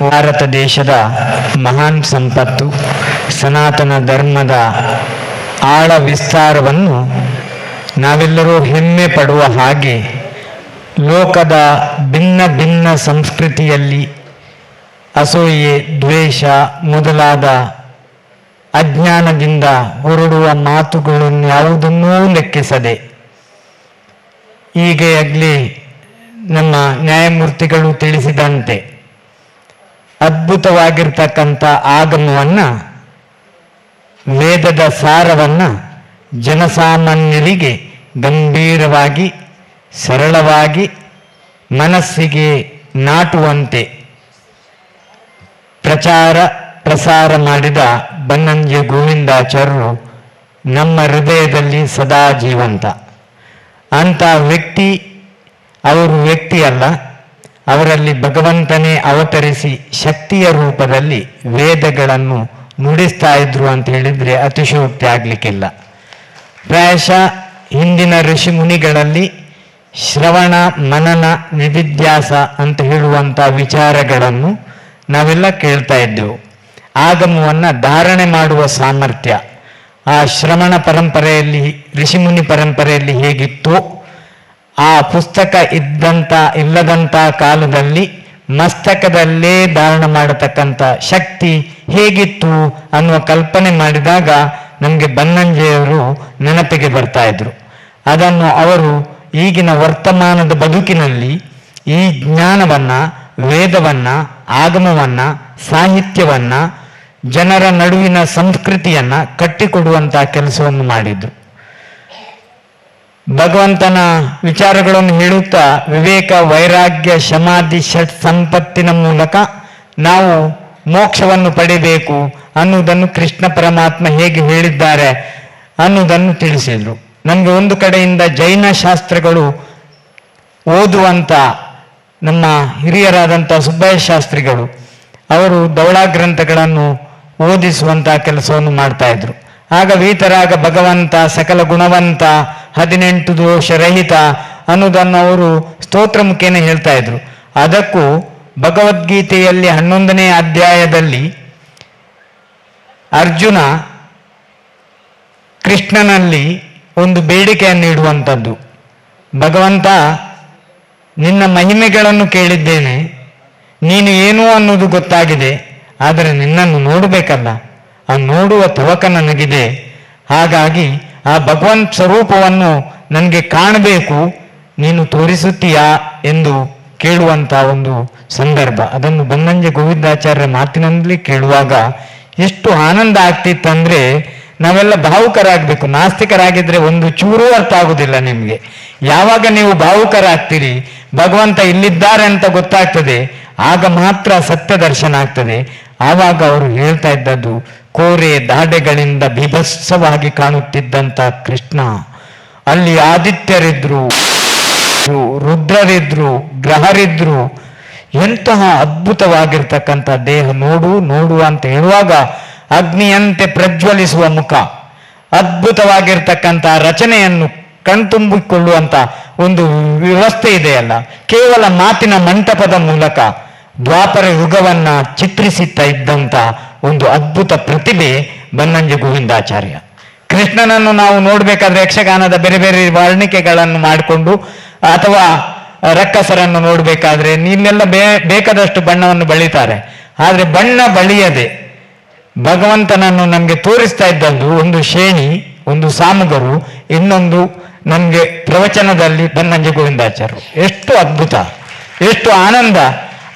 ಭಾರತ ದೇಶದ ಮಹಾನ್ ಸಂಪತ್ತು, ಸನಾತನ ಧರ್ಮದ ಆಳ ವಿಸ್ತಾರವನ್ನು ನಾವೆಲ್ಲರೂ ಹೆಮ್ಮೆ ಪಡುವ ಹಾಗೆ ಲೋಕದ ಭಿನ್ನ ಭಿನ್ನ ಸಂಸ್ಕೃತಿಯಲ್ಲಿ ಅಸೂಯೆ, ದ್ವೇಷ ಮೊದಲಾದ ಅಜ್ಞಾನದಿಂದ ಹೊರಡುವ ಮಾತುಗಳನ್ನು ಯಾವುದನ್ನೂ ಲೆಕ್ಕಿಸದೆ ಈಗಾಗಲೇ ನಮ್ಮ ನ್ಯಾಯಮೂರ್ತಿಗಳು ತಿಳಿಸಿದಂತೆ ಅದ್ಭುತವಾಗಿರ್ತಕ್ಕಂಥ ಆಗಮವನ್ನ, ವೇದದ ಸಾರವನ್ನು ಜನಸಾಮಾನ್ಯರಿಗೆ ಗಂಭೀರವಾಗಿ, ಸರಳವಾಗಿ ಮನಸ್ಸಿಗೆ ನಾಟುವಂತೆ ಪ್ರಚಾರ ಪ್ರಸಾರ ಮಾಡಿದ ಬನ್ನಂಜೆ ಗೋವಿಂದಾಚಾರ್ಯರು ನಮ್ಮ ಹೃದಯದಲ್ಲಿ ಸದಾ ಜೀವಂತ. ಅಂತ ವ್ಯಕ್ತಿ, ಅವರು ವ್ಯಕ್ತಿ ಅಲ್ಲ ಅವರಲ್ಲಿ ಭಗವಂತನೇ ಅವತರಿಸಿ ಶಕ್ತಿಯ ರೂಪದಲ್ಲಿ ವೇದಗಳನ್ನು ನುಡಿಸ್ತಾ ಇದ್ರು ಅಂತ ಹೇಳಿದ್ರೆ ಅತಿಶಯೋಕ್ತಿ ಆಗ್ಲಿಕ್ಕಿಲ್ಲ. ಪ್ರಾಯಶಃ ಹಿಂದಿನ ಋಷಿ ಮುನಿಗಳಲ್ಲಿ ಶ್ರವಣ, ಮನನ ವಿವಿದ್ಯಾಸ ಅಂತ ಹೇಳುವಂಥ ವಿಚಾರಗಳನ್ನು ನಾವೆಲ್ಲ ಕೇಳ್ತಾ ಇದ್ದೆವು. ಆಗಮವನ್ನು ಧಾರಣೆ ಮಾಡುವ ಸಾಮರ್ಥ್ಯ, ಆ ಶ್ರವಣ ಪರಂಪರೆಯಲ್ಲಿ ಋಷಿಮುನಿ ಪರಂಪರೆಯಲ್ಲಿ ಹೇಗಿತ್ತು ಆ ಪುಸ್ತಕ ಇದ್ದಂಥ ಇಲ್ಲದಂಥ ಕಾಲದಲ್ಲಿ ಮಸ್ತಕದಲ್ಲೇ ಧಾರಣ ಮಾಡತಕ್ಕಂಥ ಶಕ್ತಿ ಹೇಗಿತ್ತು ಅನ್ನುವ ಕಲ್ಪನೆ ಮಾಡಿದಾಗ ನಮಗೆ ಬನ್ನಂಜೆಯವರು ನೆನಪಿಗೆ ಬರ್ತಾ ಇದ್ರು. ಅದನ್ನು ಅವರು ಈಗಿನ ವರ್ತಮಾನದ ಬದುಕಿನಲ್ಲಿ ಈ ಜ್ಞಾನವನ್ನ, ವೇದವನ್ನ, ಆಗಮವನ್ನ, ಸಾಹಿತ್ಯವನ್ನ, ಜನರ ನಡುವಿನ ಸಂಸ್ಕೃತಿಯನ್ನ ಕಟ್ಟಿಕೊಡುವಂತಹ ಕೆಲಸವನ್ನು ಮಾಡಿದ್ರು. ಭಗವಂತನ ವಿಚಾರಗಳನ್ನು ಹೇಳುತ್ತಾ ವಿವೇಕ, ವೈರಾಗ್ಯ ಶಮಾಧಿ ಷಟ್ ಸಂಪತ್ತಿನ ಮೂಲಕ ನಾವು ಮೋಕ್ಷವನ್ನು ಪಡಿಬೇಕು ಅನ್ನುವುದನ್ನು ಕೃಷ್ಣ ಪರಮಾತ್ಮ ಹೇಗೆ ಹೇಳಿದ್ದಾರೆ ಅನ್ನುವುದನ್ನು ತಿಳಿಸಿದರು. ನಮಗೆ ಒಂದು ಕಡೆಯಿಂದ ಜೈನ ಶಾಸ್ತ್ರಗಳು ಓದುವಂತ ನಮ್ಮ ಹಿರಿಯರಾದಂಥ ಸುಬ್ಬಯ್ಯ ಶಾಸ್ತ್ರಿಗಳು ಅವರು ಧವಳಾ ಗ್ರಂಥಗಳನ್ನು ಓದಿಸುವಂತಹ ಕೆಲಸವನ್ನು ಮಾಡ್ತಾ ಇದ್ರು. ಆಗ ವೀತರಾಗ ಭಗವಂತ ಸಕಲ ಗುಣವಂತ ಹದಿನೆಂಟು ದೋಷರಹಿತ ಅನ್ನೋದನ್ನು ಅವರು ಸ್ತೋತ್ರ ಮುಖೇನ ಹೇಳ್ತಾ ಇದ್ರು. ಅದಕ್ಕೂ ಭಗವದ್ಗೀತೆಯಲ್ಲಿ ಹನ್ನೊಂದನೇ ಅಧ್ಯಾಯದಲ್ಲಿ ಅರ್ಜುನ ಕೃಷ್ಣನಲ್ಲಿ ಒಂದು ಬೇಡಿಕೆಯನ್ನು ಇಡುವಂಥದ್ದು. ಭಗವಂತ, ನಿನ್ನ ಮಹಿಮೆಗಳನ್ನು ಕೇಳಿದ್ದೇನೆ, ನೀನು ಏನು ಅನ್ನೋದು ಗೊತ್ತಾಗಿದೆ, ಆದರೆ ನಿನ್ನನ್ನು ನೋಡಬೇಕಲ್ಲ, ಆ ನೋಡುವ ತವಕ ನನಗಿದೆ. ಹಾಗಾಗಿ ಆ ಭಗವಂತ ಸ್ವರೂಪವನ್ನು ನನಗೆ ಕಾಣಬೇಕು, ನೀನು ತೋರಿಸುತ್ತೀಯಾ ಎಂದು ಕೇಳುವಂತ ಒಂದು ಸಂದರ್ಭ. ಅದನ್ನು ಬನ್ನಂಜೆ ಗೋವಿಂದಾಚಾರ್ಯ ಮಾತಿನಲ್ಲಿ ಕೇಳುವಾಗ ಎಷ್ಟು ಆನಂದ ಆಗ್ತಿತ್ತಂದ್ರೆ ನಾವೆಲ್ಲ ಭಾವುಕರಾಗಬೇಕು. ನಾಸ್ತಿಕರಾಗಿದ್ರೆ ಒಂದು ಚೂರೂ ಅರ್ಥ ಆಗುದಿಲ್ಲ ನಿಮಗೆ. ಯಾವಾಗ ನೀವು ಭಾವುಕರಾಗ್ತೀರಿ? ಭಗವಂತ ಇಲ್ಲಿದ್ದಾರೆ ಅಂತ ಗೊತ್ತಾಗ್ತದೆ. ಆಗ ಮಾತ್ರ ಸತ್ಯ ದರ್ಶನ ಆಗ್ತದೆ. ಆವಾಗ ಅವರು ಹೇಳ್ತಾ ಇದ್ದದ್ದು ಕೋರೆ ದಾಡೆಗಳಿಂದ ಬಿಭತ್ಸವಾಗಿ ಕಾಣುತ್ತಿದ್ದಂತ ಕೃಷ್ಣ. ಅಲ್ಲಿ ಆದಿತ್ಯರಿದ್ರು, ರುದ್ರರಿದ್ರು, ಗ್ರಹರಿದ್ರು, ಎಂತಹ ಅದ್ಭುತವಾಗಿರ್ತಕ್ಕಂಥ ದೇಹ ನೋಡು ನೋಡು ಅಂತ ಹೇಳುವಾಗ ಅಗ್ನಿಯಂತೆ ಪ್ರಜ್ವಲಿಸುವ ಮುಖ, ಅದ್ಭುತವಾಗಿರ್ತಕ್ಕಂಥ ರಚನೆಯನ್ನು ಕಣ್ತುಂಬಿಕೊಳ್ಳುವಂಥ ಒಂದು ವ್ಯವಸ್ಥೆ ಇದೆಯಲ್ಲ. ಕೇವಲ ಮಾತಿನ ಮಂಟಪದ ಮೂಲಕ ದ್ವಾಪರ ಯುಗವನ್ನ ಚಿತ್ರಿಸುತ್ತಾ ಇದ್ದಂತ ಒಂದು ಅದ್ಭುತ ಪ್ರತಿಭೆ ಬನ್ನಂಜೆ ಗೋವಿಂದಾಚಾರ್ಯ. ಕೃಷ್ಣನನ್ನು ನಾವು ನೋಡಬೇಕಾದ್ರೆ ಯಕ್ಷಗಾನದ ಬೇರೆ ಬೇರೆ ವರ್ಣಿಕೆಗಳನ್ನು ಮಾಡಿಕೊಂಡು ಅಥವಾ ರಕ್ಕಸರನ್ನು ನೋಡಬೇಕಾದ್ರೆ ನಿನ್ನೆಲ್ಲ ಬೇ ಬೇಕಾದಷ್ಟು ಬಣ್ಣವನ್ನು ಬಳಿತಾರೆ. ಆದರೆ ಬಣ್ಣ ಬಳಿಯದೆ ಭಗವಂತನನ್ನು ನಮಗೆ ತೋರಿಸ್ತಾ ಇದ್ದದ್ದು ಒಂದು ಶೇಣಿ, ಒಂದು ಸಾಮುಗರು, ಇನ್ನೊಂದು ನಮಗೆ ಪ್ರವಚನದಲ್ಲಿ ಬನ್ನಂಜೆ ಗೋವಿಂದಾಚಾರ್ಯರು. ಎಷ್ಟು ಅದ್ಭುತ, ಎಷ್ಟು ಆನಂದ.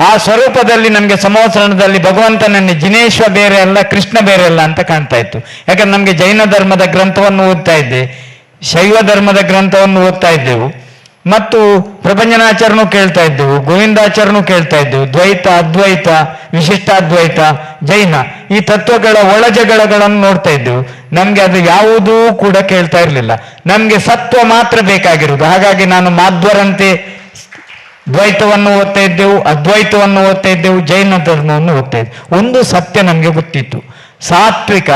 ಆ ಸ್ವರೂಪದಲ್ಲಿ ನಮಗೆ ಸಮವಸರಣದಲ್ಲಿ ಭಗವಂತನನ್ನು ಜಿನೇಶ್ವ ಬೇರೆ ಅಲ್ಲ, ಕೃಷ್ಣ ಬೇರೆ ಅಲ್ಲ ಅಂತ ಕಾಣ್ತಾ ಇತ್ತು. ಯಾಕಂದ್ರೆ ನಮಗೆ ಜೈನ ಧರ್ಮದ ಗ್ರಂಥವನ್ನು ಓದ್ತಾ ಇದ್ದೆ. ಶೈವ ಧರ್ಮದ ಗ್ರಂಥವನ್ನು ಓದ್ತಾ ಇದ್ದೆವು. ಮತ್ತು ಪ್ರಪಂಚನಾಚಾರನು ಕೇಳ್ತಾ ಇದ್ದೆವು, ಗೋವಿಂದಾಚಾರನು ಕೇಳ್ತಾ ಇದ್ದೆವು. ದ್ವೈತ, ಅದ್ವೈತ, ವಿಶಿಷ್ಟಾದ್ವೈತ, ಜೈನ ಈ ತತ್ವಗಳ ಒಳಜಗಳಗಳನ್ನು ನೋಡ್ತಾ ಇದ್ದೆವು. ನಮ್ಗೆ ಅದು ಯಾವುದೂ ಕೂಡ ಕೇಳ್ತಾ ಇರಲಿಲ್ಲ. ನಮ್ಗೆ ಸತ್ವ ಮಾತ್ರ ಬೇಕಾಗಿರುವುದು. ಹಾಗಾಗಿ ನಾನು ಮಾಧ್ವರಂತೆ ದ್ವೈತವನ್ನು ಓದ್ತಾ ಇದ್ದೆವು, ಅದ್ವೈತವನ್ನು ಓದ್ತಾ ಇದ್ದೆವು, ಜೈನ ಧರ್ಮವನ್ನು ಓದ್ತಾ ಇದ್ದೆವು. ಒಂದು ಸತ್ಯ ನಮಗೆ ಗೊತ್ತಿತ್ತು. ಸಾತ್ವಿಕ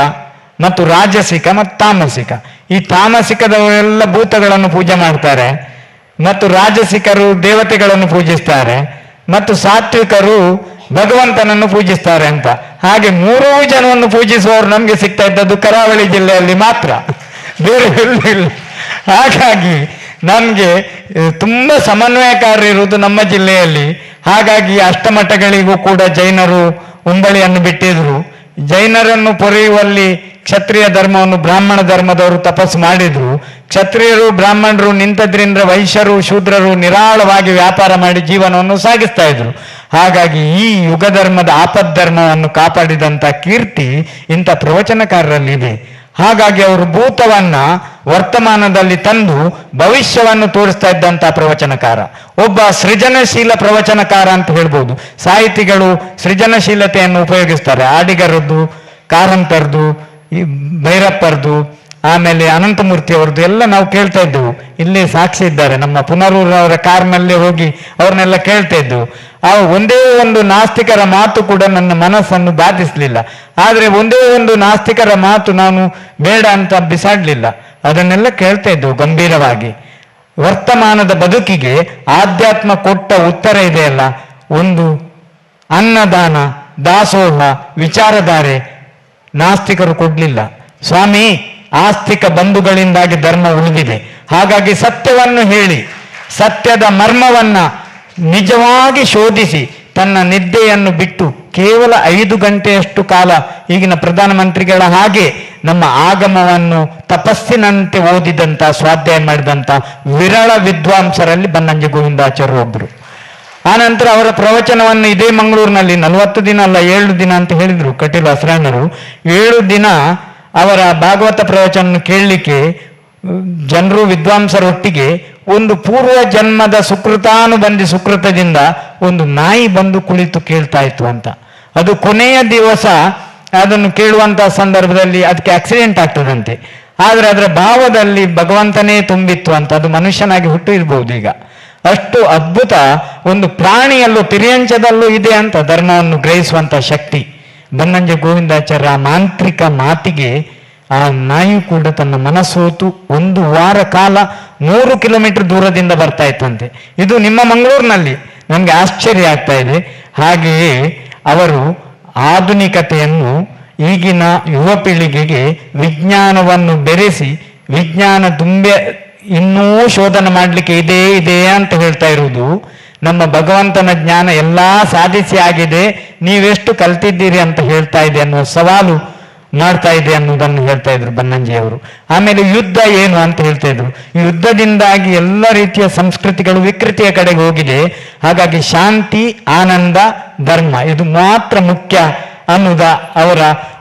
ಮತ್ತು ರಾಜಸಿಕ ಮತ್ತು ತಾಮಸಿಕ. ಈ ತಾಮಸಿಕದವರೆಲ್ಲ ಭೂತಗಳನ್ನು ಪೂಜೆ ಮಾಡ್ತಾರೆ ಮತ್ತು ರಾಜಸಿಕರು ದೇವತೆಗಳನ್ನು ಪೂಜಿಸ್ತಾರೆ ಮತ್ತು ಸಾತ್ವಿಕರು ಭಗವಂತನನ್ನು ಪೂಜಿಸ್ತಾರೆ ಅಂತ. ಹಾಗೆ ಮೂರೂ ಜನವನ್ನು ಪೂಜಿಸುವವರು ನಮಗೆ ಸಿಗ್ತಾ ಇದ್ದದ್ದು ಕರಾವಳಿ ಜಿಲ್ಲೆಯಲ್ಲಿ ಮಾತ್ರ. ಬೇರೆ ಹಾಗಾಗಿ ನಮ್ಗೆ ತುಂಬ ಸಮನ್ವಯಕಾರ ಸಮನ್ವಯಕಾರರಿರುವುದು ನಮ್ಮ ಜಿಲ್ಲೆಯಲ್ಲಿ. ಹಾಗಾಗಿ ಅಷ್ಟಮಠಗಳಿಗೂ ಕೂಡ ಜೈನರು ಉಂಬಳಿಯನ್ನು ಬಿಟ್ಟಿದ್ರು. ಜೈನರನ್ನು ಪೊರೆಯುವಲ್ಲಿ ಕ್ಷತ್ರಿಯ ಧರ್ಮವನ್ನು ಬ್ರಾಹ್ಮಣ ಧರ್ಮದವರು ತಪಸ್ಸು ಮಾಡಿದ್ರು. ಕ್ಷತ್ರಿಯರು, ಬ್ರಾಹ್ಮಣರು, ನಿಂತದ್ರಿಂದ ವೈಶ್ಯರು, ಶೂದ್ರರು ನಿರಾಳವಾಗಿ ವ್ಯಾಪಾರ ಮಾಡಿ ಜೀವನವನ್ನು ಸಾಗಿಸ್ತಾ ಇದ್ರು. ಹಾಗಾಗಿ ಈ ಯುಗ ಧರ್ಮದ ಆಪದ್ ಧರ್ಮವನ್ನು ಕಾಪಾಡಿದಂತ ಕೀರ್ತಿ ಇಂಥ ಪ್ರವಚನಕಾರರಲ್ಲಿದೆ. ಹಾಗಾಗಿ ಅವರು ಭೂತವನ್ನ ವರ್ತಮಾನದಲ್ಲಿ ತಂದು ಭವಿಷ್ಯವನ್ನು ತೋರಿಸ್ತಾ ಇದ್ದಂತಹ ಪ್ರವಚನಕಾರ. ಒಬ್ಬ ಸೃಜನಶೀಲ ಪ್ರವಚನಕಾರ ಅಂತ ಹೇಳ್ಬೋದು. ಸಾಹಿತಿಗಳು ಸೃಜನಶೀಲತೆಯನ್ನು ಉಪಯೋಗಿಸ್ತಾರೆ. ಆಡಿಗರದ್ದು, ಕಾರಂತರದು, ಈ ಭೈರಪ್ಪರದು, ಆಮೇಲೆ ಅನಂತಮೂರ್ತಿ ಅವರದ್ದು ಎಲ್ಲ ನಾವು ಕೇಳ್ತಾ ಇದ್ದೆವು. ಇಲ್ಲಿ ಸಾಕ್ಷಿ ಇದ್ದಾರೆ. ನಮ್ಮ ಪುನರೂರವರ ಕಾರ್ನಲ್ಲೇ ಹೋಗಿ ಅವ್ರನ್ನೆಲ್ಲ ಕೇಳ್ತಾ ಇದ್ದೆವು. ಆ ಒಂದೇ ಒಂದು ನಾಸ್ತಿಕರ ಮಾತು ಕೂಡ ನನ್ನ ಮನಸ್ಸನ್ನು ಬಾಧಿಸಲಿಲ್ಲ. ಆದರೆ ಒಂದೇ ಒಂದು ನಾಸ್ತಿಕರ ಮಾತು ನಾನು ಬೇಡ ಅಂತ ಬಿಸಾಡ್ಲಿಲ್ಲ. ಅದನ್ನೆಲ್ಲ ಕೇಳ್ತಾ ಇದ್ದೆವು ಗಂಭೀರವಾಗಿ. ವರ್ತಮಾನದ ಬದುಕಿಗೆ ಆಧ್ಯಾತ್ಮ ಕೊಟ್ಟ ಉತ್ತರ ಇದೆಯಲ್ಲ ಒಂದು ಅನ್ನದಾನ, ದಾಸೋಹ, ವಿಚಾರಧಾರೆ ನಾಸ್ತಿಕರು ಕೊಡಲಿಲ್ಲ. ಸ್ವಾಮಿ, ಆಸ್ತಿಕ ಬಂಧುಗಳಿಂದಾಗಿ ಧರ್ಮ ಉಳಿದಿದೆ. ಹಾಗಾಗಿ ಸತ್ಯವನ್ನು ಹೇಳಿ, ಸತ್ಯದ ಮರ್ಮವನ್ನ ನಿಜವಾಗಿ ಶೋಧಿಸಿ ತನ್ನ ನಿದ್ದೆಯನ್ನು ಬಿಟ್ಟು ಕೇವಲ ಐದು ಗಂಟೆಯಷ್ಟು ಕಾಲ ಈಗಿನ ಪ್ರಧಾನಮಂತ್ರಿಗಳ ಹಾಗೆ ನಮ್ಮ ಆಗಮವನ್ನು ತಪಸ್ಸಿನಂತೆ ಓದಿದಂತ ಸ್ವಾಧ್ಯಾಯ ಮಾಡಿದಂತ ವಿರಳ ವಿದ್ವಾಂಸರಲ್ಲಿ ಬನ್ನಂಜೆ ಗೋವಿಂದಾಚಾರ್ಯ ಒಬ್ರು. ಆನಂತರ ಅವರ ಪ್ರವಚನವನ್ನು ಇದೇ ಮಂಗಳೂರಿನಲ್ಲಿ ನಲವತ್ತು ದಿನ ಅಲ್ಲ, ಏಳು ದಿನ ಅಂತ ಹೇಳಿದ್ರು ಕಟೀಲು ಅಸರಾಣರು ಏಳು ದಿನ ಅವರ ಭಾಗವತ ಪ್ರವಚನ ಕೇಳಲಿಕ್ಕೆ, ಜನರು ವಿದ್ವಾಂಸರೊಟ್ಟಿಗೆ ಒಂದು ಪೂರ್ವ ಜನ್ಮದ ಸುಕೃತಾನು ಬಂದಿ ಸುಕೃತದಿಂದ ಒಂದು ನಾಯಿ ಬಂದು ಕುಳಿತು ಕೇಳ್ತಾ ಇತ್ತು ಅಂತ. ಅದು ಕೊನೆಯ ದಿವಸ ಅದನ್ನು ಕೇಳುವಂತ ಸಂದರ್ಭದಲ್ಲಿ ಅದಕ್ಕೆ ಆಕ್ಸಿಡೆಂಟ್ ಆಗ್ತದಂತೆ. ಆದ್ರೆ ಅದರ ಭಾವದಲ್ಲಿ ಭಗವಂತನೇ ತುಂಬಿತ್ತು ಅಂತ, ಅದು ಮನುಷ್ಯನಾಗಿ ಹುಟ್ಟು ಇರ್ಬೋದು ಈಗ. ಅಷ್ಟು ಅದ್ಭುತ ಒಂದು ಪ್ರಾಣಿಯಲ್ಲೂ ತಿರಿಯಂಚದಲ್ಲೂ ಇದೆ ಅಂತ ಧರ್ಮವನ್ನು ಗ್ರಹಿಸುವಂತ ಶಕ್ತಿ. ಬನ್ನಂಜ ಗೋವಿಂದಾಚಾರ್ಯ ಮಾಂತ್ರಿಕ ಮಾತಿಗೆ ಆ ನಾಯಿ ಕೂಡ ತನ್ನ ಮನಸ್ಸೋತು ಒಂದು ವಾರ ಕಾಲ ನೂರು ಕಿಲೋಮೀಟರ್ ದೂರದಿಂದ ಬರ್ತಾ ಇತ್ತಂತೆ. ಇದು ನಿಮ್ಮ ಮಂಗಳೂರಿನಲ್ಲಿ. ನಮ್ಗೆ ಆಶ್ಚರ್ಯ ಆಗ್ತಾ ಇದೆ. ಹಾಗೆಯೇ ಅವರು ಆಧುನಿಕತೆಯನ್ನು ಈಗಿನ ಯುವ ಪೀಳಿಗೆಗೆ ವಿಜ್ಞಾನವನ್ನು ಬೆರೆಸಿ, ವಿಜ್ಞಾನ ತುಂಬೆ ಇನ್ನೂ ಶೋಧನೆ ಮಾಡಲಿಕ್ಕೆ ಇದೇ, ಇದೆ ಅಂತ ಹೇಳ್ತಾ ಇರುವುದು. ನಮ್ಮ ಭಗವಂತನ ಜ್ಞಾನ ಎಲ್ಲ ಸಾಧಿಸಿ ಆಗಿದೆ. ನೀವೆಷ್ಟು ಕಲ್ತಿದ್ದೀರಿ ಅಂತ ಹೇಳ್ತಾ ಇದೆ ಅನ್ನೋ ಸವಾಲು ಮಾಡ್ತಾ ಇದೆ ಅನ್ನೋದನ್ನು ಹೇಳ್ತಾ ಇದ್ರು ಬನ್ನಂಜಿ ಅವರು. ಆಮೇಲೆ ಯುದ್ಧ ಏನು ಅಂತ ಹೇಳ್ತಾ ಇದ್ರು. ಯುದ್ಧದಿಂದಾಗಿ ಎಲ್ಲ ರೀತಿಯ ಸಂಸ್ಕೃತಿಗಳು ವಿಕೃತಿಯ ಕಡೆಗೆ ಹೋಗಿದೆ. ಹಾಗಾಗಿ ಶಾಂತಿ, ಆನಂದ, ಧರ್ಮ ಇದು ಮಾತ್ರ ಮುಖ್ಯ ಅನ್ನುವುದ ಅವರ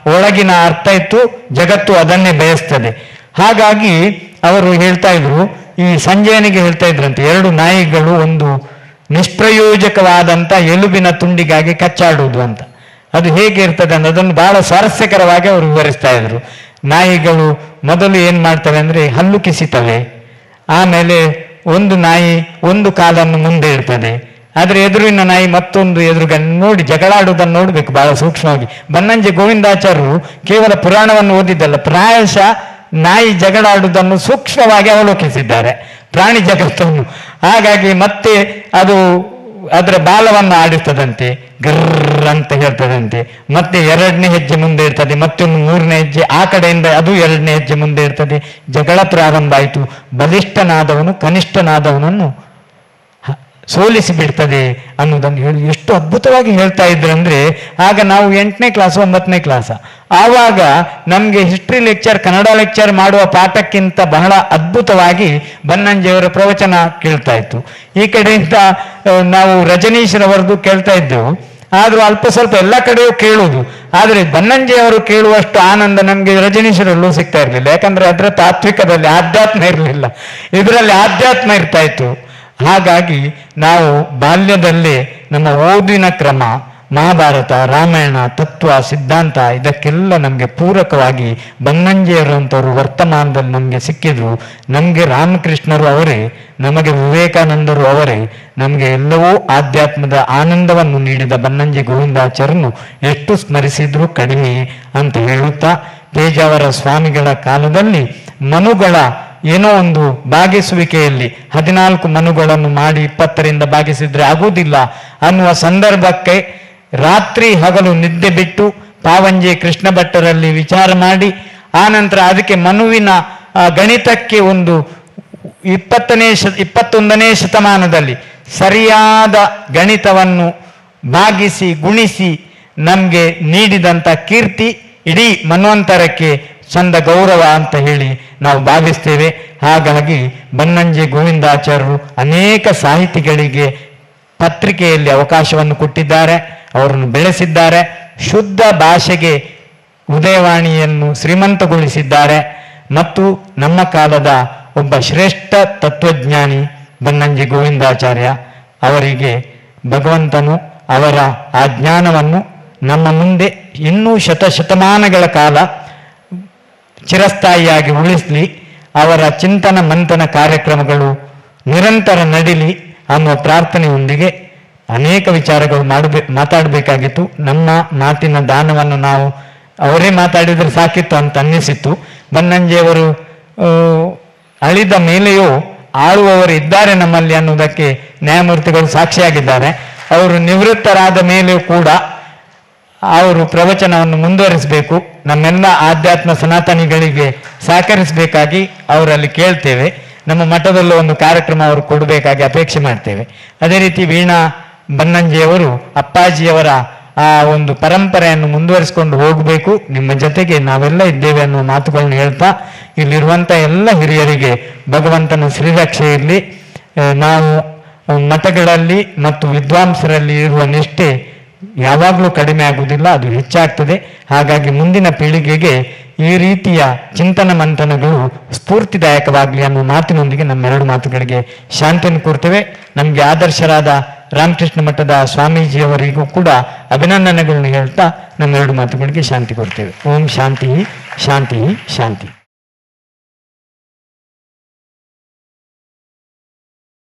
ಒಳಗಿನ ಅರ್ಥ ಇತ್ತು. ಜಗತ್ತು ಅದನ್ನೇ ಬಯಸ್ತದೆ. ಹಾಗಾಗಿ ಅವರು ಹೇಳ್ತಾ ಇದ್ರು, ಈ ಸಂಜಯನಿಗೆ ಹೇಳ್ತಾ ಇದ್ರಂತೆ, ಎರಡು ನಾಯಿಗಳು ಒಂದು ನಿಷ್ಪ್ರಯೋಜಕವಾದಂತ ಎಲುಬಿನ ತುಂಡಿಗಾಗಿ ಕಚ್ಚಾಡುವುದು ಅಂತ. ಅದು ಹೇಗೆ ಇರ್ತದೆ ಅಂದ್ರೆ ಅದನ್ನು ಬಹಳ ಸ್ವಾರಸ್ಯಕರವಾಗಿ ಅವರು ವಿವರಿಸ್ತಾ ಇದ್ರು. ನಾಯಿಗಳು ಮೊದಲು ಏನ್ ಮಾಡ್ತವೆ ಅಂದ್ರೆ ಹಲ್ಲು ಕಿಸಿತವೆ. ಆಮೇಲೆ ಒಂದು ನಾಯಿ ಒಂದು ಕಾಲನ್ನು ಮುಂದೆ ಇರ್ತದೆ ಆದ್ರೆ ಎದುರಿನ ನಾಯಿ ಮತ್ತೊಂದು ಎದುರುಗನ್ನು ನೋಡಿ ಜಗಳಾಡುವುದನ್ನು ನೋಡ್ಬೇಕು ಬಹಳ ಸೂಕ್ಷ್ಮವಾಗಿ. ಬನ್ನಂಜೆ ಗೋವಿಂದಾಚಾರ್ಯರು ಕೇವಲ ಪುರಾಣವನ್ನು ಓದಿದ್ದಲ್ಲ, ಪ್ರಾಯಶಃ ನಾಯಿ ಜಗಳಾಡುವುದನ್ನು ಸೂಕ್ಷ್ಮವಾಗಿ ಅವಲೋಕಿಸಿದ್ದಾರೆ. ಪ್ರಾಣಿ ಜಗತ್ತನ್ನು. ಹಾಗಾಗಿ ಮತ್ತೆ ಅದು ಅದರ ಬಾಲವನ್ನು ಆಡಿಸ್ತದಂತೆ ಗರ್ರ ಅಂತ ಹೇಳ್ತದಂತೆ. ಮತ್ತೆ ಎರಡನೇ ಹೆಜ್ಜೆ ಮುಂದೆ ಇರ್ತದೆ, ಮತ್ತೊಂದು ಮೂರನೇ ಹೆಜ್ಜೆ, ಆ ಕಡೆಯಿಂದ ಅದು ಎರಡನೇ ಹೆಜ್ಜೆ ಮುಂದೆ ಇರ್ತದೆ. ಜಗಳ ಪ್ರಾರಂಭ ಆಯಿತು. ಬಲಿಷ್ಠನಾದವನು, ಕನಿಷ್ಠನಾದವನನ್ನು ಸೋಲಿಸಿ ಬಿಡ್ತದೆ ಅನ್ನೋದನ್ನು ಹೇಳಿ ಎಷ್ಟು ಅದ್ಭುತವಾಗಿ ಹೇಳ್ತಾ ಇದ್ರಂದ್ರೆ ಆಗ ನಾವು ಎಂಟನೇ ಕ್ಲಾಸ್ ಒಂಬತ್ತನೇ ಕ್ಲಾಸ್ ಆವಾಗ ನಮಗೆ ಹಿಸ್ಟ್ರಿ ಲೆಕ್ಚರ್ ಕನ್ನಡ ಲೆಕ್ಚರ್ ಮಾಡುವ ಪಾಠಕ್ಕಿಂತ ಬಹಳ ಅದ್ಭುತವಾಗಿ ಬನ್ನಂಜೆಯವರ ಪ್ರವಚನ ಕೇಳ್ತಾ ಇತ್ತು. ಈ ಕಡೆಯಿಂದ ನಾವು ರಜನೀಶ್ರವರದು ಕೇಳ್ತಾ ಇದ್ದೆವು. ಆದರೂ ಅಲ್ಪ ಸ್ವಲ್ಪ ಎಲ್ಲ ಕಡೆಯೂ ಕೇಳುವುದು. ಆದರೆ ಬನ್ನಂಜೆಯವರು ಕೇಳುವಷ್ಟು ಆನಂದ ನಮಗೆ ರಜನೀಶರಲ್ಲೂ ಸಿಗ್ತಾ ಇರಲಿಲ್ಲ. ಯಾಕಂದ್ರೆ ಅದರ ತಾತ್ವಿಕದಲ್ಲಿ ಆಧ್ಯಾತ್ಮ ಇರಲಿಲ್ಲ. ಇದರಲ್ಲಿ ಆಧ್ಯಾತ್ಮ ಇರ್ತಾ ಇತ್ತು. ಹಾಗಾಗಿ ನಾವು ಬಾಲ್ಯದಲ್ಲೇ ನಮ್ಮ ಓದಿನ ಕ್ರಮ, ಮಹಾಭಾರತ, ರಾಮಾಯಣ, ತತ್ವ, ಸಿದ್ಧಾಂತ, ಇದಕ್ಕೆಲ್ಲ ನಮಗೆ ಪೂರಕವಾಗಿ ಬನ್ನಂಜಿಯರುವಂಥವ್ರು ವರ್ತಮಾನದಲ್ಲಿ ನಮಗೆ ಸಿಕ್ಕಿದ್ರು. ನಮಗೆ ರಾಮಕೃಷ್ಣರು ಅವರೇ, ನಮಗೆ ವಿವೇಕಾನಂದರು ಅವರೇ, ನಮಗೆ ಎಲ್ಲವೂ ಆಧ್ಯಾತ್ಮದ ಆನಂದವನ್ನು ನೀಡಿದ ಬನ್ನಂಜಿ ಗೋವಿಂದಾಚಾರ್ಯನು ಎಷ್ಟು ಸ್ಮರಿಸಿದ್ರು ಕಡಿಮೆ ಅಂತ ಹೇಳುತ್ತಾ ಪೇಜಾವರ ಸ್ವಾಮಿಗಳ ಕಾಲದಲ್ಲಿ ಮನುಗಳ ಏನೋ ಒಂದು ಭಾಗಿಸುವಿಕೆಯಲ್ಲಿ ಹದಿನಾಲ್ಕು ಮನುಗಳನ್ನು ಮಾಡಿ ಇಪ್ಪತ್ತರಿಂದ ಭಾಗಿಸಿದ್ರೆ ಆಗುವುದಿಲ್ಲ ಅನ್ನುವ ಸಂದರ್ಭಕ್ಕೆ ರಾತ್ರಿ ಹಗಲು ನಿದ್ದೆ ಬಿಟ್ಟು ಪಾವಂಜೆ ಕೃಷ್ಣ ಭಟ್ಟರಲ್ಲಿ ವಿಚಾರ ಮಾಡಿ, ಆನಂತರ ಅದಕ್ಕೆ ಮನುವಿನ ಗಣಿತಕ್ಕೆ ಒಂದು ಇಪ್ಪತ್ತನೇ ಶ ಇಪ್ಪತ್ತೊಂದನೇ ಶತಮಾನದಲ್ಲಿ ಸರಿಯಾದ ಗಣಿತವನ್ನು ಭಾಗಿಸಿ ಗುಣಿಸಿ ನಮಗೆ ನೀಡಿದಂಥ ಕೀರ್ತಿ ಇಡೀ ಮನ್ವಂತರಕ್ಕೆ ಚಂದ ಗೌರವ ಅಂತ ಹೇಳಿ ನಾವು ಭಾವಿಸ್ತೇವೆ. ಹಾಗಾಗಿ ಬನ್ನಂಜೆ ಗೋವಿಂದಾಚಾರ್ಯರು ಅನೇಕ ಸಾಹಿತಿಗಳಿಗೆ ಪತ್ರಿಕೆಯಲ್ಲಿ ಅವಕಾಶವನ್ನು ಕೊಟ್ಟಿದ್ದಾರೆ. ಅವರನ್ನು ಬೆಳೆಸಿದ್ದಾರೆ. ಶುದ್ಧ ಭಾಷೆಗೆ ಉದಯವಾಣಿಯನ್ನು ಶ್ರೀಮಂತಗೊಳಿಸಿದ್ದಾರೆ. ಮತ್ತು ನಮ್ಮ ಕಾಲದ ಒಬ್ಬ ಶ್ರೇಷ್ಠ ತತ್ವಜ್ಞಾನಿ ಬನ್ನಂಜಿ ಗೋವಿಂದಾಚಾರ್ಯ ಅವರಿಗೆ ಭಗವಂತನು ಅವರ ಆ ಜ್ಞಾನವನ್ನು ನಮ್ಮ ಮುಂದೆ ಇನ್ನೂ ಶತಶತಮಾನಗಳ ಕಾಲ ಚಿರಸ್ಥಾಯಿಯಾಗಿ ಉಳಿಸಲಿ, ಅವರ ಚಿಂತನ ಮಂಥನ ಕಾರ್ಯಕ್ರಮಗಳು ನಿರಂತರ ನಡೀಲಿ ಅನ್ನುವ ಪ್ರಾರ್ಥನೆಯೊಂದಿಗೆ ಅನೇಕ ವಿಚಾರಗಳು ಮಾಡಬೇ, ಮಾತಾಡಬೇಕಾಗಿತ್ತು. ನಮ್ಮ ಮಾತಿನ ದಾನವನ್ನು ನಾವು ಅವರೇ ಮಾತಾಡಿದರೆ ಸಾಕಿತ್ತು ಅಂತ ಅನ್ನಿಸಿತ್ತು. ಬನ್ನಂಜಿಯವರು ಅಳಿದ ಮೇಲೆಯೂ ಆಳುವವರು ಇದ್ದಾರೆ ನಮ್ಮಲ್ಲಿ ಅನ್ನುವುದಕ್ಕೆ ನ್ಯಾಯಮೂರ್ತಿಗಳು ಸಾಕ್ಷಿಯಾಗಿದ್ದಾರೆ. ಅವರು ನಿವೃತ್ತರಾದ ಮೇಲೆಯೂ ಕೂಡ ಅವರು ಪ್ರವಚನವನ್ನು ಮುಂದುವರಿಸಬೇಕು. ನಮ್ಮೆಲ್ಲ ಆಧ್ಯಾತ್ಮ ಸನಾತನಿಗಳಿಗೆ ಸಹಕರಿಸಬೇಕಾಗಿ ಅವರಲ್ಲಿ ಕೇಳ್ತೇವೆ. ನಮ್ಮ ಮಠದಲ್ಲೂ ಒಂದು ಕಾರ್ಯಕ್ರಮ ಅವರು ಕೊಡಬೇಕಾಗಿ ಅಪೇಕ್ಷೆ ಮಾಡ್ತೇವೆ. ಅದೇ ರೀತಿ ವೀಣಾ ಬನ್ನಂಜಿಯವರು ಅಪ್ಪಾಜಿಯವರ ಆ ಒಂದು ಪರಂಪರೆಯನ್ನು ಮುಂದುವರಿಸಿಕೊಂಡು ಹೋಗಬೇಕು. ನಿಮ್ಮ ಜೊತೆಗೆ ನಾವೆಲ್ಲ ಇದ್ದೇವೆ ಅನ್ನುವ ಮಾತುಗಳನ್ನು ಹೇಳ್ತಾ ಇಲ್ಲಿರುವಂಥ ಎಲ್ಲ ಹಿರಿಯರಿಗೆ ಭಗವಂತನ ಶ್ರೀರಕ್ಷೆ ಇರಲಿ. ನಾವು ಮಠಗಳಲ್ಲಿ ಮತ್ತು ವಿದ್ವಾಂಸರಲ್ಲಿ ಇರುವ ನಿಷ್ಠೆ ಯಾವಾಗಲೂ ಕಡಿಮೆ ಆಗುವುದಿಲ್ಲ, ಅದು ಹೆಚ್ಚಾಗ್ತದೆ. ಹಾಗಾಗಿ ಮುಂದಿನ ಪೀಳಿಗೆಗೆ ಈ ರೀತಿಯ ಚಿಂತನ ಮಂಥನಗಳು ಸ್ಫೂರ್ತಿದಾಯಕವಾಗಲಿ ಅನ್ನೋ ಮಾತಿನೊಂದಿಗೆ ನಮ್ಮೆರಡು ಮಾತುಗಳಿಗೆ ಶಾಂತಿಯನ್ನು ಕೊಡ್ತೇವೆ. ನಮಗೆ ಆದರ್ಶರಾದ ರಾಮಕೃಷ್ಣ ಮಠದ ಸ್ವಾಮೀಜಿಯವರಿಗೂ ಕೂಡ ಅಭಿನಂದನೆಗಳನ್ನು ಹೇಳ್ತಾ ನಮ್ಮೆರಡು ಮಾತುಗಳಿಗೆ ಶಾಂತಿ ಕೊಡ್ತೇವೆ. ಓಂ ಶಾಂತಿ ಶಾಂತಿ ಶಾಂತಿ.